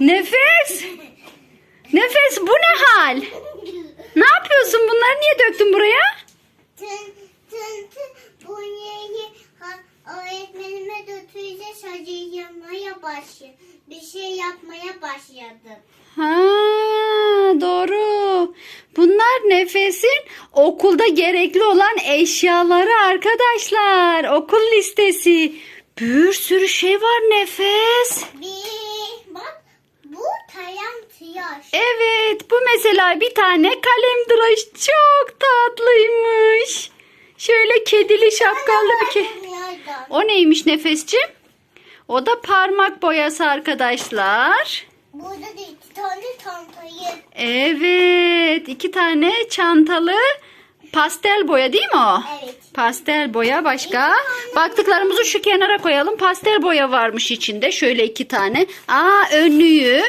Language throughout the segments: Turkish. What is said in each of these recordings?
Nefes. Nefes bu ne hal? Ne yapıyorsun? Bunları niye döktün buraya? Tın tın tın bu neyi ha- öğretmenime götüreceğiz hazırlamaya başladı. Bir şey yapmaya başladım. Ha, doğru. Bunlar nefesin okulda gerekli olan eşyaları arkadaşlar. Okul listesi. Bir sürü şey var nefes. Bir bak tıraş. Evet bu mesela bir tane kalem tıraş çok tatlıymış. Şöyle kedili şapkalı bir ke... O neymiş nefesciğim? O da parmak boyası arkadaşlar. Burada da iki tane çantayı. Evet iki tane çantalı pastel boya değil mi o? Evet. Pastel boya başka. Baktıklarımızı şu kenara koyalım. Pastel boya varmış içinde. Şöyle iki tane. Aa önlüğü.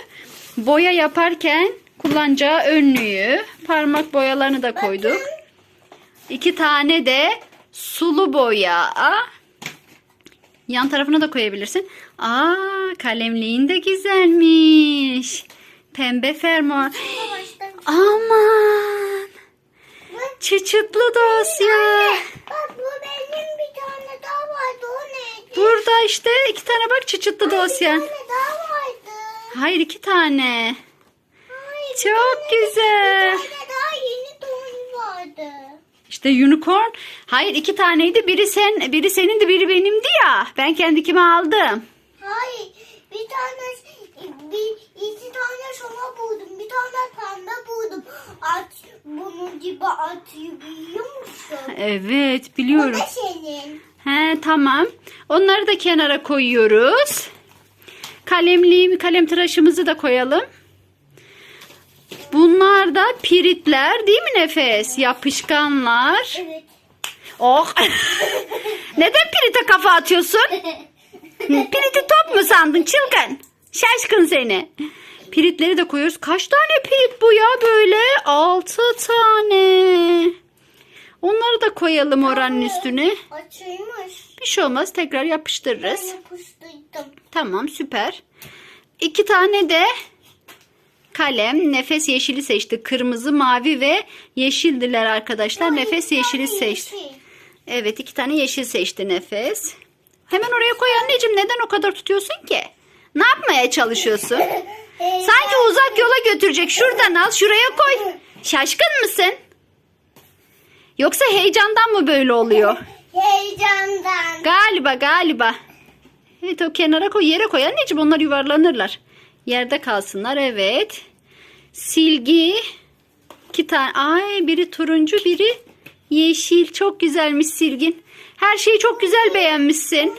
Boya yaparken kullanacağı önlüğü. Parmak boyalarını da koyduk. İki tane de sulu boya. Yan tarafına da koyabilirsin. Aa kalemliğin de güzelmiş. Pembe fermuar. Aman. Çıçıtlı dosya. Bak bu benim bir tane daha vardı o neydi? Burada işte iki tane bak çıçıtlı dosya. Bir tane daha. Hayır iki tane. Hayır, Çok güzel. Bir tane daha yeni doğum vardı. İşte unicorn. Hayır iki taneydi. Biri sen, biri senin de biri benimdi ya. Ben kendikimi aldım. Hayır bir tane bir iki tane şoma buldum. Bir tane pembe buldum. At bunun gibi atıyor biliyor musun? Evet O biliyorum. da senin. He tamam. Onları da kenara koyuyoruz. Kalemliğimi, kalem tıraşımızı da koyalım. Bunlar da piritler değil mi Nefes? Yapışkanlar. Evet. Oh. Neden pirite kafa atıyorsun? Piriti top mu sandın çılgın? Şaşkın seni. Piritleri de koyuyoruz. Kaç tane pirit bu ya böyle? Altı tane. Onları da koyalım oranın üstüne. Açılmış. Bir şey olmaz tekrar Ben yapıştırırız. yapıştırdım. Tamam süper. İki tane de kalem. Nefes yeşili seçti. Kırmızı, mavi ve yeşildiler arkadaşlar. Nefes yeşili seçti. Evet iki tane yeşil seçti Nefes. Hemen oraya koy anneciğim. Neden o kadar tutuyorsun ki? Ne yapmaya çalışıyorsun? Sanki uzak yola götürecek. Şuradan al şuraya koy. Şaşkın mısın? Yoksa heyecandan mı böyle oluyor? Heyecandan. Galiba galiba. Evet o kenara koy yere koy anneciğim onlar yuvarlanırlar. Yerde kalsınlar evet. Silgi. iki tane. Ay biri turuncu biri yeşil. Çok güzelmiş silgin. Her şeyi çok güzel beğenmişsin.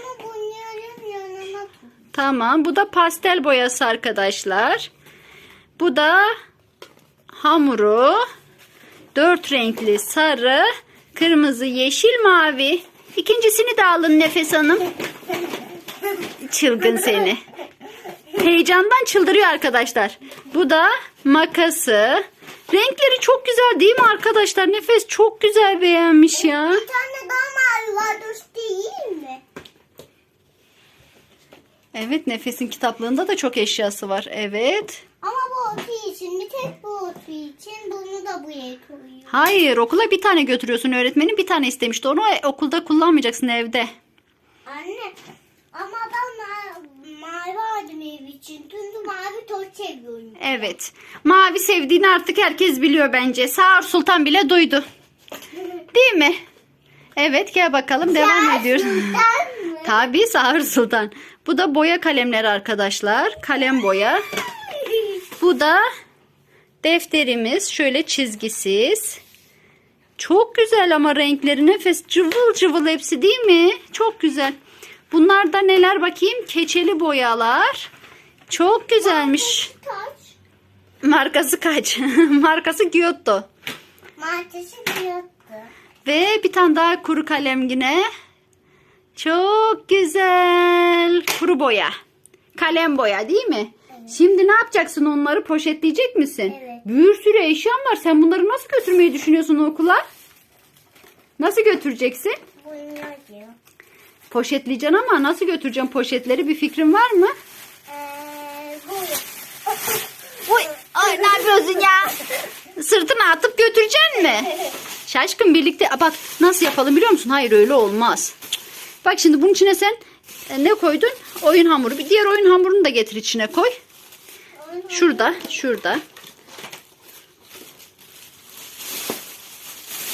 Tamam bu da pastel boyası arkadaşlar. Bu da hamuru. Dört renkli sarı, kırmızı, yeşil, mavi. İkincisini de alın Nefes Hanım. Çılgın seni. Heyecandan çıldırıyor arkadaşlar. Bu da makası. Renkleri çok güzel değil mi arkadaşlar? Nefes çok güzel beğenmiş ya. Bir tane daha mavi var dost değil mi? Evet Nefes'in kitaplığında da çok eşyası var. Evet. Ama bu otu için bir tek bu otu için bunu da buraya koyuyorum. Hayır okula bir tane götürüyorsun. Öğretmenin bir tane istemişti. Onu okulda kullanmayacaksın evde. Anne ama ben ma- mavi aldım ev için. Çünkü mavi toz seviyorum. Evet. Mavi sevdiğini artık herkes biliyor bence. Sağır Sultan bile duydu. Değil mi? Evet gel bakalım devam ediyoruz. Sultan mı? Tabii Sağır Sultan. Bu da boya kalemleri arkadaşlar. Kalem boya. Bu da defterimiz. Şöyle çizgisiz. Çok güzel ama renkleri nefes cıvıl cıvıl hepsi değil mi? Çok güzel. Bunlar da neler bakayım? Keçeli boyalar. Çok güzelmiş. Markası kaç? Markası Giotto. Martesi yoktu. Ve bir tane daha kuru kalem yine. Çok güzel. Kuru boya. Kalem boya değil mi? Şimdi ne yapacaksın onları poşetleyecek misin? Evet. Bir sürü eşyan var. Sen bunları nasıl götürmeyi düşünüyorsun okula? Nasıl götüreceksin? Bunlar diyor. Poşetleyeceksin ama nasıl götüreceğim poşetleri bir fikrin var mı? Ee, bu. Misin ya? Sırtına atıp götüreceksin mi? Şaşkın birlikte bak nasıl yapalım biliyor musun? Hayır öyle olmaz. Bak şimdi bunun içine sen e, ne koydun? Oyun hamuru. Bir diğer oyun hamurunu da getir içine koy. Şurada, şurada.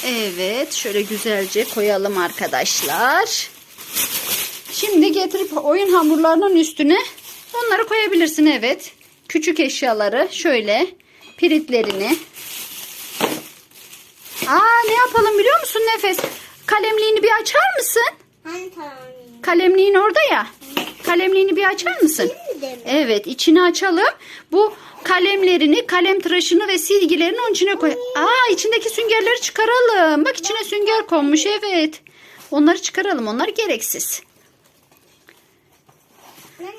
Evet, şöyle güzelce koyalım arkadaşlar. Şimdi getirip oyun hamurlarının üstüne onları koyabilirsin evet. Küçük eşyaları şöyle piritlerini. Aa ne yapalım biliyor musun Nefes? Kalemliğini bir açar mısın? Hani tane? Kalemliğin orada ya. Kalemliğini bir açar mısın? Evet içini açalım. Bu kalemlerini, kalem tıraşını ve silgilerini onun içine koy. Aa içindeki süngerleri çıkaralım. Bak içine sünger konmuş evet. Onları çıkaralım. Onlar gereksiz.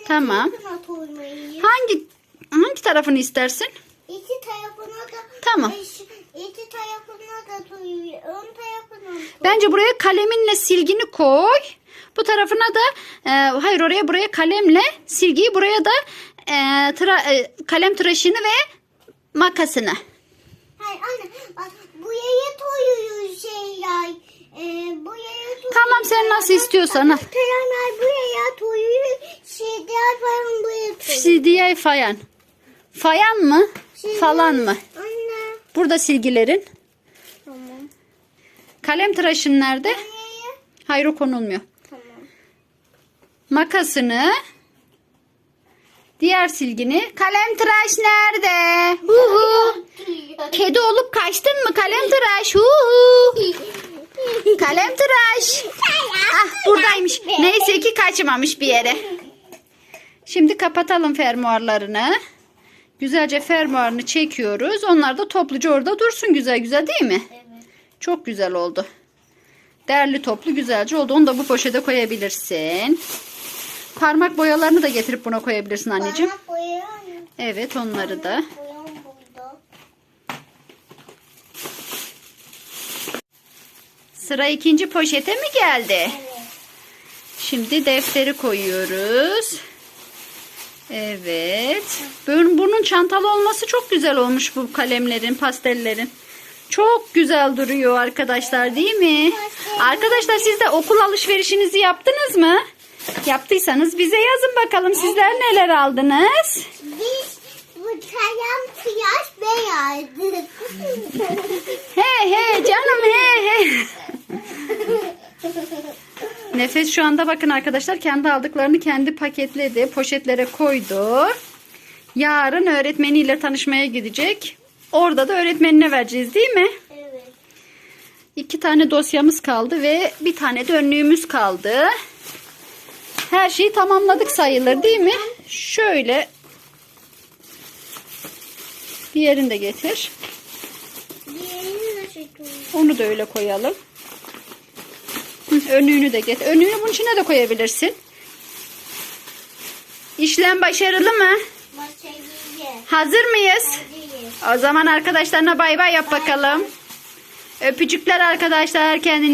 Tamam. Hangi hangi tarafını istersin? İki tarafına da Tamam. iki tarafına da koyuyor. Ön tarafına Bence buraya kaleminle silgini koy. Bu tarafına da e, hayır oraya buraya kalemle silgiyi buraya da e, tıra- e, kalem tıraşını ve makasını. Hayır anne bak bu yaya koyuyor şeyler. Ee, bu yaya koyuyor. Tamam, sen nasıl istiyorsan, ha. Kalemler bu yaya koyuyor. Şeyler falan buraya koyuyor. CDI fayan. Fayan mı? Şeyler- Falan mı? Anne. Burada silgilerin. Tamam. Kalem tıraşın nerede? Yaya. Hayır o konulmuyor. Tamam. Makasını. Diğer silgini. Kalem tıraş nerede? Huhu. Kedi olup kaçtın mı kalem tıraş? Huhu. Kalem tıraş. Ah buradaymış. Neyse ki kaçmamış bir yere. Şimdi kapatalım fermuarlarını. Güzelce fermuarını çekiyoruz. Onlar da topluca orada dursun güzel güzel değil mi? Evet. Çok güzel oldu. Derli toplu güzelce oldu. Onu da bu poşete koyabilirsin. Parmak boyalarını da getirip buna koyabilirsin anneciğim. Bana boya. Evet onları da. Sıra ikinci poşete mi geldi? Evet. Şimdi defteri koyuyoruz. Evet. Bunun, çantalı olması çok güzel olmuş bu kalemlerin, pastellerin. Çok güzel duruyor arkadaşlar değil mi? Arkadaşlar siz de okul alışverişinizi yaptınız mı? Yaptıysanız bize yazın bakalım sizler neler aldınız? Biz bu kalem kıyas beyazdı. He he canım he he. Nefes şu anda bakın arkadaşlar kendi aldıklarını kendi paketledi. Poşetlere koydu. Yarın öğretmeniyle tanışmaya gidecek. Orada da öğretmenine vereceğiz değil mi? evet. İki tane dosyamız kaldı ve bir tane de önlüğümüz kaldı. Her şeyi tamamladık sayılır değil mi? Şöyle diğerini de getir. Onu da öyle koyalım. Hı, Önlüğünü de get. Önlüğünü bunun içine de koyabilirsin. İşlem başarılı mı? Başarılı. Hazır mıyız? Hazırız. O zaman arkadaşlarına bay bay yap bakalım. Öpücükler arkadaşlar kendinize.